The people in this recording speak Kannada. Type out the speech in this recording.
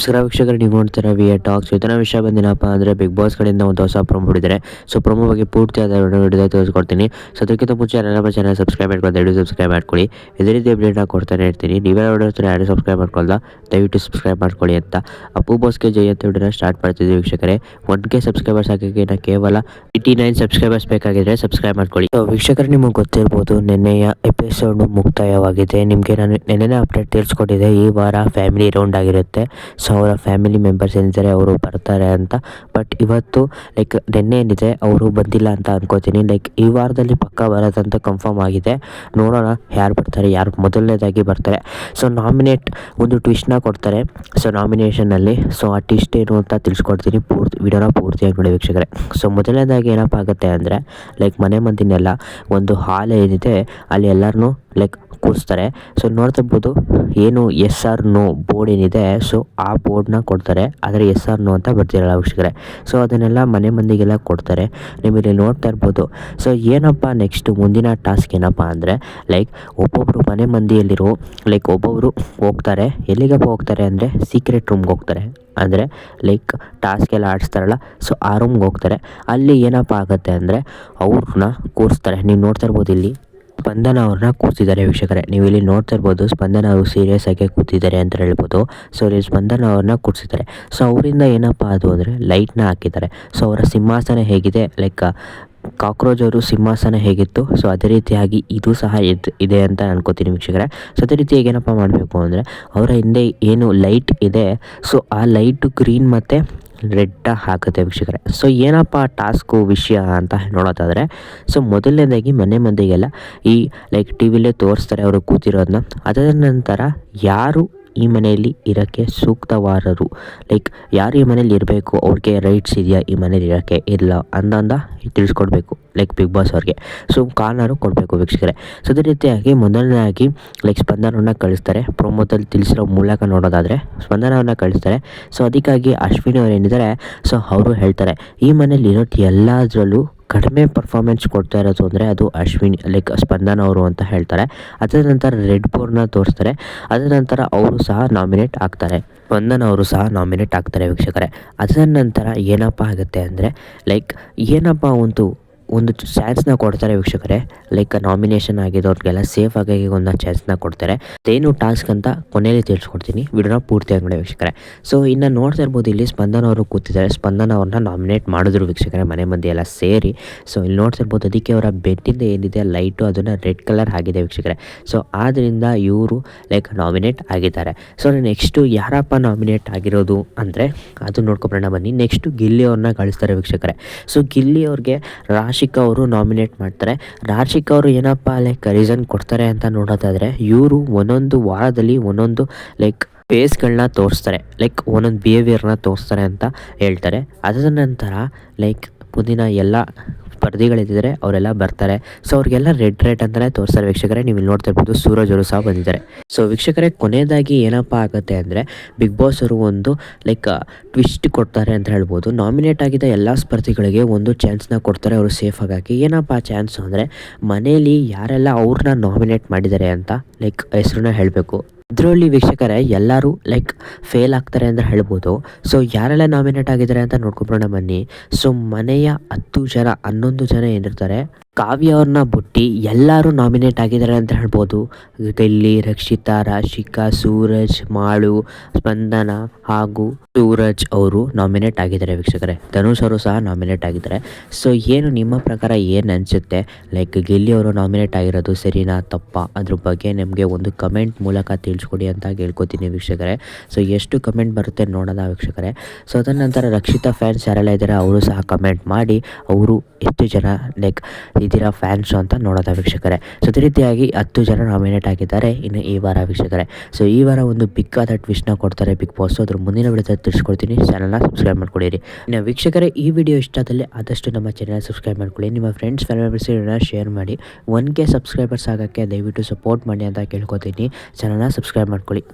ನಮಸ್ಕಾರ ವೀಕ್ಷಕರು, ನೀವು ನೋಡ್ತಾರೆ ವಿ ಎ ಟಾಕ್ಸ್ ಇವತ್ತಿನ ವಿಷಯ ಬಂದಿನಪ್ಪ ಅಂದರೆ ಬಿಗ್ ಬಾಸ್ ಕಡೆಯಿಂದ ಒಂದು ಹೊಸ ಪ್ರೊಮೋ ಬಿಟ್ಟಿದ್ದಾರೆ. ಸೊ ಪ್ರೊಮೋ ಬಗ್ಗೆ ಪೂರ್ತಿಯಾದ ವಿಡಿಯೋ ತೋರಿಸ್ಕೊಡ್ತೀನಿ ಸೊ ಅದಕ್ಕಿಂತ ಮುಂಚೆ ನನ್ನ ಚಾನಲ್ ಸಬ್ಸ್ಕ್ರೈಬ್ ಮಾಡ್ಕೊಂಡು ದಯವಿಟ್ಟು ಸಬ್ಸ್ಕ್ರೈಬ್ ಮಾಡ್ಕೊಳ್ಳಿ. ಇದೇ ರೀತಿ ಅಪ್ಡೇಟ್ ಕೊಡ್ತಾನೆ ಇರ್ತೀನಿ. ನೀವೇ ನೋಡಿರ್ತಾರೆ ಯಾರು ಸಬ್ಸ್ಕ್ರೈಬ್ ಮಾಡ್ಕೊಳ್ತಾ ದಯವಿಟ್ಟು ಸಬ್ಸ್ಕ್ರೈಬ್ ಮಾಡ್ಕೊಳ್ಳಿ ಅಂತ. ಅಪ್ಪು ಬಾಸ್ಗೆ ಜೈ ಅಂತ ವಿಡಿಯೋನ ಸ್ಟಾರ್ಟ್ ಮಾಡ್ತಿದ್ದೀವಿ ವೀಕ್ಷಕರೇ. ಒನ್ ಕೆ ಸಬ್ಸ್ಕ್ರೈಬರ್ಸ್ ಹಾಕಕ್ಕೆ ನಾ ಕೇವಲ ಏಯ್ಟಿ ನೈನ್ ಸಬ್ಸ್ಕ್ರೈಬರ್ಸ್ ಬೇಕಾಗಿದ್ರೆ ಸಬ್ಸ್ಕ್ರೈಬ್ ಮಾಡ್ಕೊಳ್ಳಿ. ಸೊ ವೀಕ್ಷಕರು, ನಿಮಗೆ ಗೊತ್ತಿರ್ಬೋದು, ನಿನ್ನೆಯ ಎಪಿಸೋಡ್ ಮುಕ್ತಾಯವಾಗಿದೆ. ನಿಮಗೆ ನಾನು ನೆನ್ನೆನೇ ಅಪ್ಡೇಟ್ ತಿಳಿಸ್ಕೊಟ್ಟಿದ್ದೆ. ಈ ವಾರ ಫ್ಯಾಮಿಲಿ ರೌಂಡ್ ಆಗಿರುತ್ತೆ. ಸೊ ಅವರ ಫ್ಯಾಮಿಲಿ ಮೆಂಬರ್ಸ್ ಏನಿದ್ದಾರೆ ಅವರು ಬರ್ತಾರೆ ಅಂತ. ಬಟ್ ಇವತ್ತು ಲೈಕ್ ನಿನ್ನೆ ಏನಿದೆ, ಅವರು ಬಂದಿಲ್ಲ ಅಂತ ಅನ್ಕೋತೀನಿ. ಲೈಕ್ ಈ ವಾರದಲ್ಲಿ ಪಕ್ಕ ಬರೋದಂತ ಕನ್ಫರ್ಮ್ ಆಗಿದೆ. ನೋಡೋಣ, ಯಾರು ಬರ್ತಾರೆ, ಯಾರು ಮೊದಲನೇದಾಗಿ ಬರ್ತಾರೆ. ಸೊ ನಾಮಿನೇಟ್ ಒಂದು ಟ್ವಿಸ್ಟ್ನ ಕೊಡ್ತಾರೆ. ಸೊ ನಾಮಿನೇಷನಲ್ಲಿ ಸೊ ಆ ಟ್ವಿಸ್ಟ್ ಏನು ಅಂತ ತಿಳಿಸ್ಕೊಡ್ತೀನಿ ಪೂರ್ತಿ, ವಿಡಿಯೋನ ಪೂರ್ತಿಯಾಗಿ ನೋಡಿ ವೀಕ್ಷಕರೇ. ಸೊ ಮೊದಲನೇದಾಗಿ ಏನಪ್ಪ ಆಗುತ್ತೆ ಅಂದರೆ ಲೈಕ್ ಮನೆ ಮಂದಿನೆಲ್ಲ ಒಂದು ಹಾಲ್ ಏನಿದೆ, ಅಲ್ಲಿ ಎಲ್ಲರನ್ನೂ ಲೈಕ್ ಕೂರಿಸ್ತಾರೆ. ಸೊ ನೋಡ್ತಿರ್ಬೋದು ಏನು ಎಸ್ ಆರ್ ನೋ ಬೋರ್ಡ್ ಏನಿದೆ ಸೊ ಆ ಬೋರ್ಡ್ನ ಕೊಡ್ತಾರೆ. ಆದರೆ ಎಸ್ ಆರ್ ನೋ ಅಂತ ಬರ್ತಿರಲ್ಲ ವೀಕ್ಷಕರೇ. ಸೊ ಅದನ್ನೆಲ್ಲ ಮನೆ ಮಂದಿಗೆಲ್ಲ ಕೊಡ್ತಾರೆ. ಇಲ್ಲಿ ನೋಡ್ತಾ ಇರ್ಬೋದು. ಸೊ ಏನಪ್ಪ ನೆಕ್ಸ್ಟ್ ಮುಂದಿನ ಟಾಸ್ಕ್ ಏನಪ್ಪ ಅಂದರೆ ಲೈಕ್ ಒಬ್ಬೊಬ್ಬರು ಮನೆ ಮಂದಿಯಲ್ಲಿರೋ ಲೈಕ್ ಒಬ್ಬೊಬ್ಬರು ಹೋಗ್ತಾರೆ. ಎಲ್ಲಿಗಪ್ಪ ಹೋಗ್ತಾರೆ ಅಂದರೆ ಸೀಕ್ರೆಟ್ ರೂಮ್ಗೆ ಹೋಗ್ತಾರೆ. ಅಂದರೆ ಲೈಕ್ ಟಾಸ್ಕ್ ಎಲ್ಲ ಆಡಿಸ್ತಾರಲ್ಲ ಸೊ ಆ ರೂಮ್ಗೆ ಹೋಗ್ತಾರೆ. ಅಲ್ಲಿ ಏನಪ್ಪ ಆಗುತ್ತೆ ಅಂದರೆ ಅವ್ರನ್ನ ಕೂರಿಸ್ತಾರೆ. ನೀವು ನೋಡ್ತಾ ಇರ್ಬೋದು ಇಲ್ಲಿ. ಸ್ಪಂದನ ಅವ್ರನ್ನ ಕೂತಿದ್ದಾರೆ ವೀಕ್ಷಕರೇ. ನೀವು ಇಲ್ಲಿ ನೋಡ್ತಾ ಇರ್ಬೋದು, ಸ್ಪಂದನ ಅವರು ಸೀರಿಯಸ್ ಆಗಿ ಕೂತಿದ್ದಾರೆ ಅಂತ ಹೇಳ್ಬೋದು. ಸೊ ಇಲ್ಲಿ ಸ್ಪಂದನ ಅವ್ರನ್ನ ಕೂರಿಸಿದ್ದಾರೆ ಸೊ ಅವರಿಂದ ಏನಪ್ಪ ಅದು ಅಂದರೆ ಲೈಟ್ನ ಹಾಕಿದ್ದಾರೆ. ಸೊ ಅವರ ಸಿಂಹಾಸನ ಹೇಗಿದೆ? ಲೈಕ್ ಕಾಕ್ರೋಚ್ ಅವರು ಸಿಂಹಾಸನ ಹೇಗಿತ್ತು? ಸೊ ಅದೇ ರೀತಿಯಾಗಿ ಇದು ಸಹ ಇದ್, ಇದೆ ಅಂತ ಅನ್ಕೋತೀನಿ ವೀಕ್ಷಕರೇ. ಸೊ ಅದೇ ರೀತಿಯಾಗಿ ಏನಪ್ಪ ಮಾಡಬೇಕು ಅಂದರೆ, ಅವರ ಹಿಂದೆ ಏನು ಲೈಟ್ ಇದೆ. ಸೊ ಆ ಲೈಟು ಗ್ರೀನ್ ಮತ್ತು ರೆಡ್ ಹಾಕುತ್ತೆ ವೀಕ್ಷಕರೇ. ಸೊ ಏನಪ್ಪ ಟಾಸ್ಕು ವಿಷಯ ಅಂತ ನೋಡೋದಾದರೆ ಸೊ ಮೊದಲನೇದಾಗಿ ಮನೆ ಮಂದಿಗೆಲ್ಲ ಈ ಲೈಕ್ ಟಿ ವಿಲೇ ತೋರಿಸ್ತಾರೆ ಅವರು ಕೂತಿರೋದನ್ನ ಅದರ ನಂತರ ಯಾರು ಈ ಮನೆಯಲ್ಲಿ ಇರೋಕ್ಕೆ ಸೂಕ್ತವಾರರು? ಲೈಕ್ ಯಾರು ಈ ಮನೇಲಿ ಇರಬೇಕು? ಅವ್ರಿಗೆ ರೈಟ್ಸ್ ಇದೆಯಾ ಈ ಮನೇಲಿ ಇರೋಕ್ಕೆ? ಇಲ್ಲ ಅಂದಂದ ತಿಳಿಸ್ಕೊಡ್ಬೇಕು. ಲೈಕ್ ಬಿಗ್ ಬಾಸ್ ಅವ್ರಿಗೆ. ಸೊ ಕಾರ್ನರು ಕೊಡಬೇಕು ವೀಕ್ಷಕರೇ. ಸೊ ಅದೇ ರೀತಿಯಾಗಿ ಮೊದಲನೇದಾಗಿ ಲೈಕ್ ಸ್ಪಂದನವನ್ನು ಕಳಿಸ್ತಾರೆ. ಪ್ರೊಮೋದಲ್ಲಿ ತಿಳಿಸಿರೋ ಮೂಲಕ ನೋಡೋದಾದರೆ ಸ್ಪಂದನವನ್ನು ಕಳಿಸ್ತಾರೆ. ಸೊ ಅದಕ್ಕಾಗಿ ಅಶ್ವಿನಿ ಅವ್ರು ಏನಿದ್ದಾರೆ ಸೊ ಅವರು ಹೇಳ್ತಾರೆ, ಈ ಮನೇಲಿ ಇರೋದು ಎಲ್ಲದರಲ್ಲೂ ಕಡಿಮೆ ಪರ್ಫಾರ್ಮೆನ್ಸ್ ಕೊಡ್ತಾ ಇರೋದು ಅಂದರೆ ಅದು ಅಶ್ವಿನಿ ಲೈಕ್ ಸ್ಪಂದನ ಅವರು ಅಂತ ಹೇಳ್ತಾರೆ. ಅದರ ನಂತರ ರೆಡ್ ಬೋರ್ನ ತೋರಿಸ್ತಾರೆ. ಅದರ ನಂತರ ಅವರು ಸಹ ನಾಮಿನೇಟ್ ಆಗ್ತಾರೆ. ಸ್ಪಂದನ ಅವರು ಸಹ ನಾಮಿನೇಟ್ ಆಗ್ತಾರೆ ವೀಕ್ಷಕರೇ. ಅದರ ನಂತರ ಏನಪ್ಪ ಆಗುತ್ತೆ ಅಂದರೆ ಲೈಕ್ ಏನಪ್ಪ ಒಂದು ಒಂದು ಚಾನ್ಸ್ನ ಕೊಡ್ತಾರೆ ವೀಕ್ಷಕರೇ. ಲೈಕ್ ನಾಮಿನೇಷನ್ ಆಗಿದ್ದವ್ರಿಗೆಲ್ಲ ಸೇಫ್ ಆಗಿ ಒಂದು ಚಾನ್ಸ್ನ ಕೊಡ್ತಾರೆ. ಅದೇನು ಟಾಸ್ಕ್ ಅಂತ ಕೊನೆಯಲ್ಲಿ ತಿಳಿಸ್ಕೊಡ್ತೀನಿ. ವಿಡಿಯೋನ ಪೂರ್ತಿಯಾಗಿ ನೋಡಿ ವೀಕ್ಷಕರೇ. ಸೊ ಇನ್ನು ನೋಡ್ತಾ ಇರ್ಬೋದು, ಇಲ್ಲಿ ಸ್ಪಂದನ ಅವರು ಕೂತಿದ್ದಾರೆ. ಸ್ಪಂದನ ಅವ್ರನ್ನ ನಾಮಿನೇಟ್ ಮಾಡಿದ್ರು ವೀಕ್ಷಕರೇ, ಮನೆ ಮಂದಿ ಎಲ್ಲ ಸೇರಿ. ಸೊ ಇಲ್ಲಿ ನೋಡ್ತಾ ಇರ್ಬೋದು, ಅದಕ್ಕೆ ಅವರ ಬೆಟ್ಟಿಂದ ಏನಿದೆ ಲೈಟು ಅದನ್ನು ರೆಡ್ ಕಲರ್ ಆಗಿದೆ ವೀಕ್ಷಕರೇ. ಸೊ ಆದ್ದರಿಂದ ಇವರು ಲೈಕ್ ನಾಮಿನೇಟ್ ಆಗಿದ್ದಾರೆ. ಸೊ ನೆಕ್ಸ್ಟು ಯಾರಪ್ಪ ನಾಮಿನೇಟ್ ಆಗಿರೋದು ಅಂದರೆ, ಅದು ನೋಡ್ಕೊಬರೋಣ ಬನ್ನಿ. ನೆಕ್ಸ್ಟು ಗಿಲ್ಲಿ ಅವ್ರನ್ನ ಕಳಿಸ್ತಾರೆ ವೀಕ್ಷಕರೇ. ಸೊ ಗಿಲ್ಲಿ ಅವ್ರಿಗೆ ರಾಶಿಕಾ ಅವರು ನಾಮಿನೇಟ್ ಮಾಡ್ತಾರೆ. ರಾಶಿಕ್ ಅವರು ಏನಪ್ಪ ಲೈಕ್ ರೀಸನ್ ಕೊಡ್ತಾರೆ ಅಂತ ನೋಡೋದಾದರೆ, ಇವರು ಒಂದೊಂದು ವಾರದಲ್ಲಿ ಒಂದೊಂದು ಲೈಕ್ ಫೇಸ್ಗಳನ್ನ ತೋರಿಸ್ತಾರೆ. ಲೈಕ್ ಒಂದೊಂದು ಬಿಹೇವಿಯರ್ನ ತೋರಿಸ್ತಾರೆ ಅಂತ ಹೇಳ್ತಾರೆ. ಅದರ ನಂತರ ಲೈಕ್ ಮುಂದಿನ ಎಲ್ಲ ಸ್ಪರ್ಧಿಗಳಿದ್ದರೆ ಅವರೆಲ್ಲ ಬರ್ತಾರೆ. ಸೊ ಅವ್ರಿಗೆಲ್ಲ ರೆಡ್ ರೆಡ್ ಅಂತಲೇ ತೋರಿಸ್ತಾರೆ ವೀಕ್ಷಕರೇ. ನೀವು ಇಲ್ಲಿ ನೋಡ್ತಾ ಇರ್ಬೋದು ಸೂರಜ್ ಅವರು ಸಹ ಬಂದಿದ್ದಾರೆ. ಸೊ ವೀಕ್ಷಕರೇ, ಕೊನೆಯದಾಗಿ ಏನಪ್ಪ ಆಗುತ್ತೆ ಅಂದರೆ ಬಿಗ್ ಬಾಸ್ ಅವರು ಒಂದು ಲೈಕ್ ಟ್ವಿಸ್ಟ್ ಕೊಡ್ತಾರೆ ಅಂತ ಹೇಳ್ಬೋದು. ನಾಮಿನೇಟ್ ಆಗಿದ್ದ ಎಲ್ಲ ಸ್ಪರ್ಧಿಗಳಿಗೆ ಒಂದು ಚಾನ್ಸ್ನ ಕೊಡ್ತಾರೆ. ಅವರು ಸೇಫ್ ಆಗಿ ಏನಪ್ಪ ಚಾನ್ಸ್ ಅಂದರೆ ಮನೇಲಿ ಯಾರೆಲ್ಲ ಅವ್ರನ್ನ ನಾಮಿನೇಟ್ ಮಾಡಿದ್ದಾರೆ ಅಂತ ಲೈಕ್ ಹೆಸರನ್ನ ಹೇಳಬೇಕು. ಇದರಲ್ಲಿ ವೀಕ್ಷಕರೇ, ಎಲ್ಲರೂ ಲೈಕ್ ಫೇಲ್ ಆಗ್ತಾರೆ ಅಂತ ಹೇಳ್ಬೋದು. ಸೊ ಯಾರೆಲ್ಲ ನಾಮಿನೇಟ್ ಆಗಿದ್ದಾರೆ ಅಂತ ನೋಡ್ಕೊಬರೋಣ ಬನ್ನಿ. ಸೊ ಮನೆಯ ಹತ್ತು ಜನ, ಹನ್ನೊಂದು ಜನ ಏನಿರ್ತಾರೆ ಕಾವ್ಯ ಅವ್ರನ್ನ ಬುಟ್ಟಿ ಎಲ್ಲರೂ ನಾಮಿನೇಟ್ ಆಗಿದ್ದಾರೆ ಅಂತ ಹೇಳ್ಬೋದು. ಗೆಲ್ಲಿ, ರಕ್ಷಿತಾ, ರಾಶಿಕಾ, ಸೂರಜ್, ಮಾಳು, ಸ್ಪಂದನ ಹಾಗೂ ಸೂರಜ್ ಅವರು ನಾಮಿನೇಟ್ ಆಗಿದ್ದಾರೆ ವೀಕ್ಷಕರೇ. ಧನುಷ್ ಅವರು ಸಹ ನಾಮಿನೇಟ್ ಆಗಿದ್ದಾರೆ. ಸೊ, ಏನು ನಿಮ್ಮ ಪ್ರಕಾರ ಏನು ಅನಿಸುತ್ತೆ? ಲೈಕ್ ಗೆಲ್ಲಿ ಅವರು ನಾಮಿನೇಟ್ ಆಗಿರೋದು ಸರಿನಾ, ತಪ್ಪ? ಅದ್ರ ಬಗ್ಗೆ ನಿಮಗೆ ಒಂದು ಕಮೆಂಟ್ ಮೂಲಕ ತಿಳಿಸ್ಕೊಡಿ ಅಂತ ಕೇಳ್ಕೊತೀನಿ ವೀಕ್ಷಕರೇ. ಸೊ, ಎಷ್ಟು ಕಮೆಂಟ್ ಬರುತ್ತೆ ನೋಡೋಣ ವೀಕ್ಷಕರೇ. ಸೊ ಅದರ ನಂತರ ರಕ್ಷಿತಾ ಫ್ಯಾನ್ಸ್ ಯಾರೆಲ್ಲ ಇದ್ದಾರೆ, ಅವರು ಸಹ ಕಮೆಂಟ್ ಮಾಡಿ. ಅವರು ಎಷ್ಟು ಜನ, ಲೈಕ್ ಇದ್ದೀರಾ ಫ್ಯಾನ್ಸು ಅಂತ ನೋಡೋದ ವೀಕ್ಷಕರೇ. ಸೊ ಅದೇ ರೀತಿಯಾಗಿ ಹತ್ತು ಜನ ನಾಮಿನೇಟ್ ಆಗಿದ್ದಾರೆ ಇನ್ನು ಈ ವಾರ ವೀಕ್ಷಕರೇ. ಸೊ ಈ ವಾರ ಒಂದು ಬಿಗ್ ಆದ ಟ್ವಿಸ್ಟ್ನ ಕೊಡ್ತಾರೆ ಬಿಗ್ ಬಾಸ್ ಅದ್ರ ಮುಂದಿನ ವಿಡಿಯೋ ತಿಳಿಸ್ಕೊಡ್ತೀನಿ. ಚಾನಲ್ನ ಸಬ್ಸ್ಕ್ರೈಬ್ ಮಾಡ್ಕೊಡಿರಿ. ಇನ್ನು ವೀಕ್ಷಕರೇ, ಈ ವಿಡಿಯೋ ಇಷ್ಟದಲ್ಲಿ ಆದಷ್ಟು ನಮ್ಮ ಚಾನಲ್ ಸಬ್ಸ್ಕ್ರೈಬ್ ಮಾಡ್ಕೊಳ್ಳಿ. ನಿಮ್ಮ ಫ್ರೆಂಡ್ಸ್ ಫ್ಯಾಮಿಲಿ ಶೇರ್ ಮಾಡಿ. ಒನ್ ಕೆ ಸಬ್ಸ್ಕ್ರೈಬರ್ಸ್ ಆಗೋಕ್ಕೆ ದಯವಿಟ್ಟು ಸಪೋರ್ಟ್ ಮಾಡಿ ಅಂತ ಕೇಳ್ಕೊತೀನಿ. ಚಾನಲ್ನ ಸಬ್ಸ್ಕ್ರೈಬ್ ಮಾಡ್ಕೊಳ್ಳಿ.